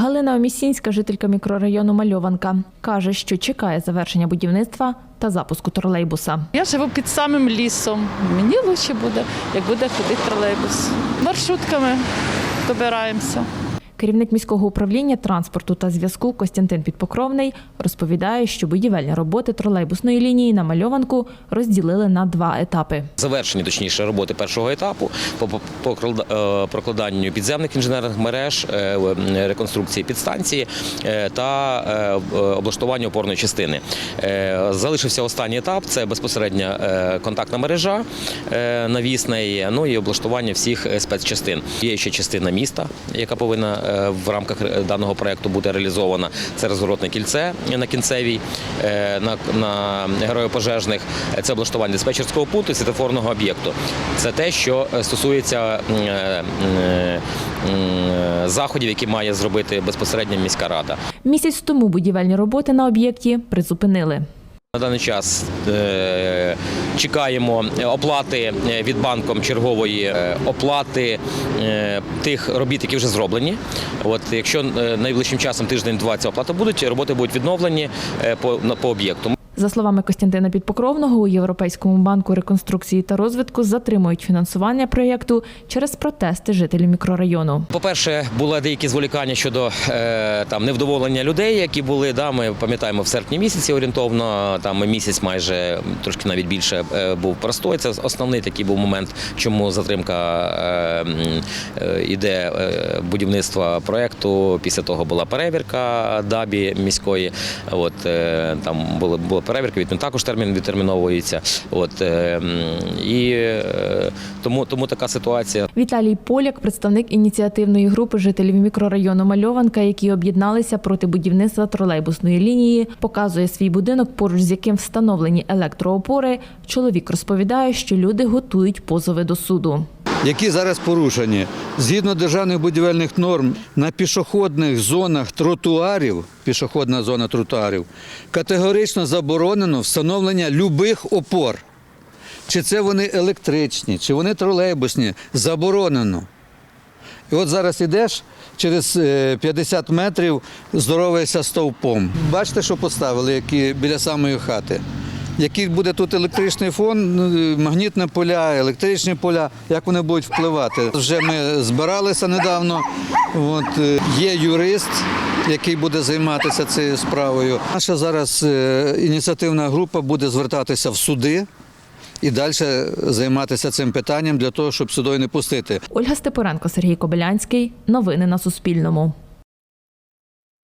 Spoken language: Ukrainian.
Галина Омісінська, жителька мікрорайону Мальованка, каже, що чекає завершення будівництва та запуску тролейбуса. Я живу під самим лісом. Мені краще буде, як буде ходити тролейбус. Маршрутками добираємося. Керівник міського управління транспорту та зв'язку Костянтин Підпокровний розповідає, що будівельні роботи тролейбусної лінії на Мальованку розділили на два етапи. Завершені точніше роботи першого етапу по е, прокладанню підземних інженерних мереж, е, реконструкції підстанції е, та облаштуванню опорної частини. Залишився останній етап це безпосередня контактна мережа навісної, ну і облаштування всіх спецчастин. Є ще частина міста, яка повинна в рамках е, даного проекту бути реалізована. Це розворотне кільце на кінцевій, е, на, на герою пожежних. Е, Це облаштування диспетчерського пункту і світофорного об'єкту. Це те, що е, стосується е, заходів, які має зробити безпосередньо міська рада. Місяць тому будівельні роботи на об'єкті призупинили. На даний час е, чекаємо оплати е, від банком чергової е, оплати е, тих робіт, які вже зроблені. От якщо е, найближчим часом тиждень-два ця оплата будуть, роботи будуть відновлені е, по, по об'єкту. За словами Костянтина Підпокровного, у Європейському банку реконструкції та розвитку затримують фінансування проєкту через протести жителів мікрорайону. По-перше, були деякі зволікання щодо е, там невдоволення людей, які були. Да, ми пам'ятаємо в серпні місяці орієнтовно. Там місяць майже трошки навіть більше е, був простой. Це основний такий був момент, чому затримка е, іде будівництва проекту. Після того була перевірка дабі міської. От там була була перевірка, він також термін відтерміновується. От е, і е, тому, тому така ситуація. Віталій Поляк, представник ініціативної групи жителів мікрорайону Мальованка, які об'єдналися проти будівництва тролейбусної лінії, показує свій будинок, поруч з яким встановлені електроопори. Чоловік розповідає, що люди готують позови до суду. які зараз порушені. Згідно державних будівельних норм на пішохідних зонах тротуарів, пішохідна зона тротуарів, категорично заборонено встановлення любих опор. Чи це вони електричні, чи вони тролейбусні, заборонено. І от зараз йдеш через е, 50 метрів, здороваєшся стовпом. Бачите, що поставили які біля самої хати. Який буде тут електричний фон, ну, магнітні поля, електричні поля, як вони будуть впливати? Вже ми збиралися недавно. От, е, є юрист, який буде займатися цією справою. Наша зараз е, ініціативна група буде звертатися в суди і далі займатися цим питанням для того, щоб сюди не пустити. Ольга Степоренко, Сергій Кобилянський. Новини на Суспільному.